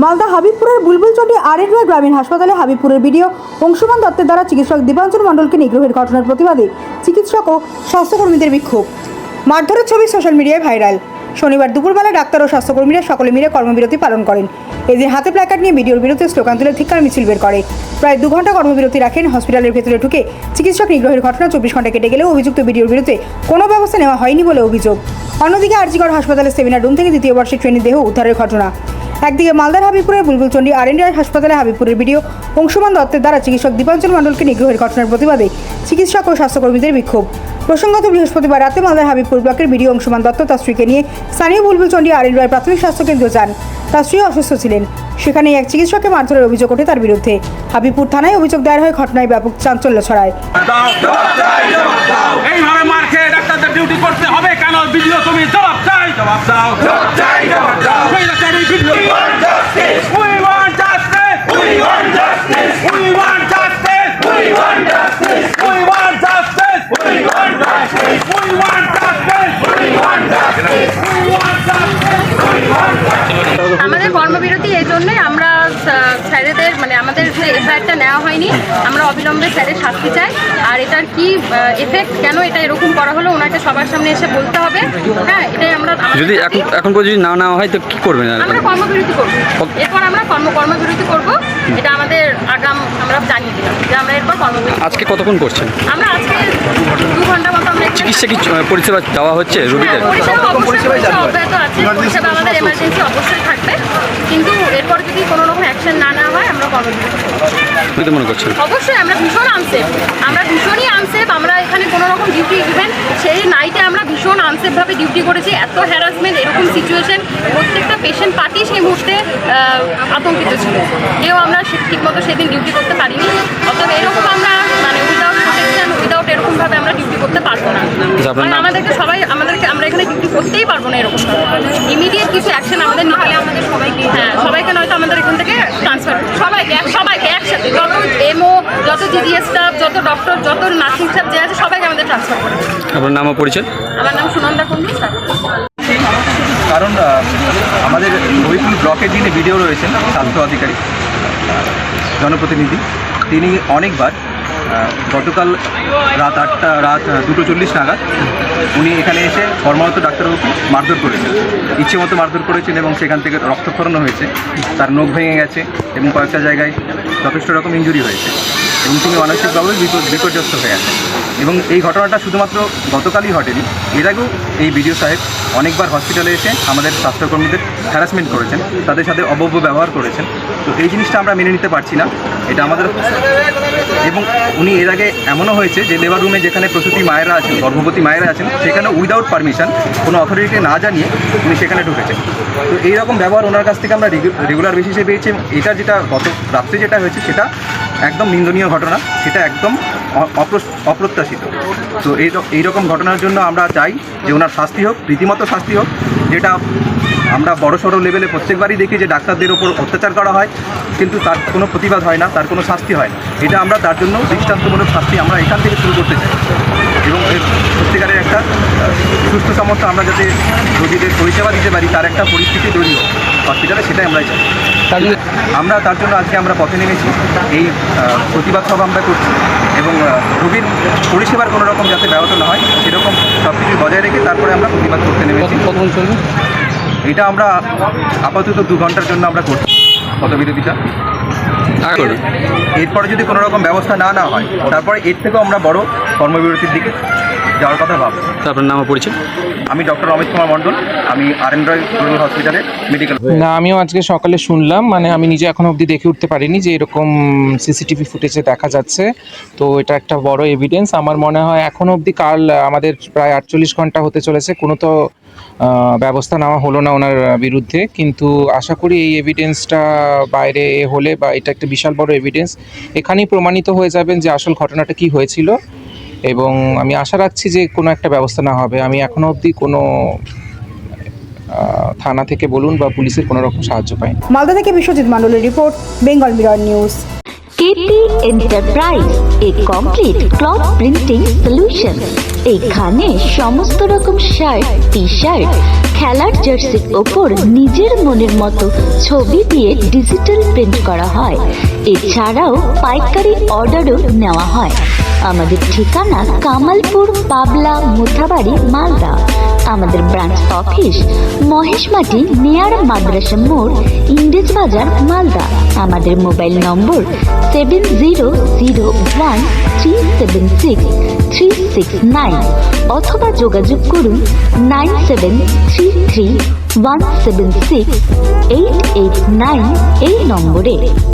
মালদা হাবিবপুরের বুলবুলচন্ডী আরেডুয়া গ্রামীণ হাসপাতালে হাবিবপুরের বিডিও অংশুমান দত্তের দ্বারা চিকিৎসক দীপাঞ্জন মণ্ডলকে নিগ্রহের ঘটনার প্রতিবাদে চিকিৎসক ও স্বাস্থ্যকর্মীদের বিক্ষোভ। মারধরের ছবি সোশ্যাল মিডিয়ায় ভাইরাল। শনিবার দুপুরবেলা ডাক্তার ও স্বাস্থ্যকর্মীরা সকলে মিলে কর্মবিরতি পালন করেন। এদিন হাতে প্ল্যাকার্ড নিয়ে ভিডিওর বিরুদ্ধে স্লোগান তুলে ধিক্কার মিছিল বের করে। প্রায় দু ঘণ্টা কর্মবিরতি রাখেন হসপিটালের ভেতরে ঢুকে চিকিৎসক নিগ্রহের ঘটনা চব্বিশ ঘণ্টা কেটে গেলেও অভিযুক্ত বিডিওর বিরুদ্ধে কোনো ব্যবস্থা নেওয়া হয়নি বলে অভিযোগ। অন্যদিকে আরজিগড় হাসপাতালের সেমিনার রুম থেকে দ্বিতীয় বর্ষের ট্রেনের দেহ উদ্ধারের ঘটনা। একদিকে মালদার হাবিবপুরের বুলবুলচন্ডী আর এনডিআর হাসপাতালে হাবিপুরের ভিডিও অংশুমান দত্তের দ্বারা চিকিৎসক দীপাঞ্চল মণ্ডলকে নিগ্রহের ঘটনার প্রতিবাদে চিকিৎসক ও স্বাস্থ্যকর্মীদের বিক্ষোভ। প্রসঙ্গত বৃহস্পতিবার রাতে মালদার হাবিবপুর ব্লকের ভিডিও অংশুমান দত্ত তার স্ত্রীকে নিয়ে স্থানীয় বুলবুলচন্ডী আর এনডিআর প্রাথমিক স্বাস্থ্যকেন্দ্র যান। তার স্ত্রী অসুস্থ ছিলেন। সেখানে এক চিকিৎসককে মারধরের অভিযোগ ওঠে তার বিরুদ্ধে। হাবিবপুর থানায় অভিযোগ দায়ের হয় ঘটনায় ব্যাপক চাঞ্চল্য ছড়ায়। এইভাবে মার খেয়ে ডাক্তারদের ডিউটি করতে হবে কেন? ভিডিও তুমি জবাব চাই। জবাব দাও। এফআইআরটা নেওয়া হয়নি। আমরা অবিলম্বে স্যারের শাস্তি চাই। আর এটার কি এফেক্ট কেন এটা এরকম করা হলো ওনাকে সবার সামনে এসে বলতে হবে। হ্যাঁ এটাই আমরা যদি এখন এখন পর্যন্ত যদি না নেওয়া হয় তো কি করবেন আমরা কর্মবিরতি করব। এরপর আমরা কর্ম কর্মবিরতি করব। এটা আমাদের আগাম আমরা জানিয়ে দিলাম যে আমরা এরপর কর্মবিরতি আজকে কতক্ষণ করছেন? আমরা আজকে দু ঘণ্টা মতো আমরা চিকিৎসা কি পরিষেবা দেওয়া হচ্ছে হ্যাঁ, রোগীদের? পরিষেবা অবশ্যই পরিষেবা অব্যাহত আছে। পরিষেবা আমাদের এমার্জেন্সি অবশ্যই থাকবে। কিন্তু এরপর যদি কোনো রকম অ্যাকশন না নেওয়া হয় আমরা কর্মবিরতি করব। আপনি তো মনে করছেন? অবশ্যই আমরা ভীষণ আনসেফ আমরা ভীষণই আনসেফ আমরা এখানে কোনো রকম ডিউটি ইভেন সেই নাইটে আমরা ভীষণ আনসেফভাবে ডিউটি করেছি। এত হ্যারাসমেন্ট এরকম সিচুয়েশন প্রত্যেকটা পেশেন্ট পার্টি সেই মুহূর্তে আতঙ্কিত ছিল। কেউ আমরা সে- ঠিকমতো সেদিন ডিউটি করতে পারিনি। অতএব এরকম আমরা মানে উইদাউট প্রোটেকশন উইদাউট এরকমভাবে আমরা ডিউটি করতে পারব না। আচ্ছা, মানে? আমাদেরকে সবাই আমাদেরকে আমরা এখানে ডিউটি করতেই পারব না এরকম। ইমিডিয়েট কিছু অ্যাকশন আমাদের নিতে আমাদের সবাইকে হ্যাঁ সবাইকে নয়তো আমাদের এখান থেকে ট্রান্সফার সবাইকে এক- সবাইকে একসাথে যত এমও স্টাফ যত ডক্টর যত নার্সিং স্টাফ যে আছে সবাইকে আমাদের ট্রান্সফার করে আপনার নাম পরিচয়? আমার নাম সুনন্দা কুন্ডু স্যার। কারণ আমাদের হবিপুর ব্লকের যিনি ভিডিও রয়েছেন স্বাস্থ্য অধিকারী আহ, জনপ্রতিনিধি তিনি অনেকবার গতকাল রাত আটটা রাত দুটো চল্লিশ নাগাদ উনি এখানে এসে কর্মরত ডাক্তারবাবুকে মারধর করেছেন। ইচ্ছে মতো মারধর করেছেন এবং সেখান থেকে রক্তক্ষরণও হয়েছে তার নখ ভেঙে গেছে এবং কয়েকটা জায়গায় যথেষ্ট রকম ইঞ্জুরি হয়েছে। এবং তিনি মানসিকভাবে বিপর্যস্ত হয়ে আছেন এবং এই ঘটনাটা শুধুমাত্র গতকালই ঘটেনি, এর আগেও এই বিডিও সাহেব অনেকবার হসপিটালে এসে আমাদের স্বাস্থ্যকর্মীদের হ্যারাসমেন্ট করেছেন, তাদের সাথে অবব্য ব্যবহার করেছেন। তো এই জিনিসটা আমরা মেনে নিতে পারছি না, এটা আমাদের এবং উনি এর আগে এমনও হয়েছে যে লেবার রুমে যেখানে প্রসূতি মায়েরা আছেন, গর্ভবতী মায়েরা আছেন, সেখানে উইদাউট পারমিশন কোনো অথরিটিকে না জানিয়ে উনি সেখানে ঢুকেছেন। তো এইরকম ব্যবহার ওনার কাছ থেকে আমরা রেগুলার বেসিসে পেয়েছি এটা যেটা গত রাত্রে যেটা হয়েছে সেটা একদম নিন্দনীয় ঘটনা, সেটা একদম অপ্রত্যাশিত। তো এই র- এইরকম ঘটনার জন্য আমরা চাই যে ওনার শাস্তি হোক, রীতিমতো শাস্তি হোক, যেটা আমরা বড় সড়ো লেভেলে প্রত্যেকবারই দেখি যে ডাক্তারদের ওপর অত্যাচার করা হয়, কিন্তু তার কোনো প্রতিবাদ হয় না, তার কোনো শাস্তি হয় এটা আমরা তার জন্য দৃষ্টান্তমূলক শাস্তি আমরা এখান থেকে শুরু করতে চাই। এবং এর সত্যিকারের একটা সুস্থ সমস্ত আমরা যাতে রোগীদের পরিষেবা দিতে পারি, তার একটা পরিস্থিতি তৈরি হোক, হসপিটালে সেটাই আমরা চাই। আমরা তার জন্য আজকে আমরা পথে নেমেছি। এই প্রতিবাদ সভা আমরা করছি এবং রোগীর পরিষেবার কোনো রকম যাতে ব্যাহত না হয় সেরকম সব কিছু বজায় রেখে তারপরে আমরা প্রতিবাদ করতে নেমেছি। কতক্ষণ চলবে? এটা আমরা আপাতত দু ঘণ্টার জন্য আমরা করছি। করুন। এরপরে যদি কোনো রকম ব্যবস্থা না না হয় তারপরে এর থেকেও আমরা বড় কর্মবিরতির দিকে যাওয়ার কথা ভাবছি তো আপনার নাম পরিচয়? আমি ডক্টর অমিত কুমার মণ্ডল। আমি আর এন রয় রুরাল হসপিটালে মেডিকেল না আমিও আজকে সকালে শুনলাম মানে আমি নিজে এখনও অবধি দেখে উঠতে পারিনি যে এরকম সিসিটিভি ফুটেজে দেখা যাচ্ছে। তো এটা একটা বড় এভিডেন্স আমার মনে হয় এখনও অবধি কাল আমাদের প্রায় আটচল্লিশ ঘণ্টা হতে চলেছে। কোনো তো ব্যবস্থা নেওয়া হলো না ওনার বিরুদ্ধে। কিন্তু আশা করি এই এভিডেন্সটা বাইরে হলে বা এটা একটা বিশাল বড় এভিডেন্স এখানেই প্রমাণিত হয়ে যাবেন যে আসল ঘটনাটা কি হয়েছিল। এবং আমি আশা রাখছি যে কোনো একটা ব্যবস্থা না হবে। আমি এখনও অবধি কোনো থানা থেকে বলুন বা পুলিশের কোনো রকম সাহায্য পাই মালদা থেকে বিশ্বজিৎ মণ্ডলের report Bengal mirror news. KP Enterprise, a complete cloth printing solution. এখানে সমস্ত রকম শার্ট টি শার্ট খেলার জার্সির ওপর নিজের মনের মতো ছবি দিয়ে ডিজিটাল প্রিন্ট করা হয়। এছাড়াও পাইকারি অর্ডারও নেওয়া হয়। আমাদের ঠিকানা কামালপুর, পাবলা, মোথাবাড়ি, মালদা। আমাদের ব্রাঞ্চ অফিস মহেশমাটি, নিয়ার মাদ্রাসা মোড়, ইংরেজ বাজার, মালদা। আমাদের mobile number seven zero zero one three seven six three six nine অথবা যোগাযোগ করুন nine seven three three one seven six eight eight nine এই নম্বরে।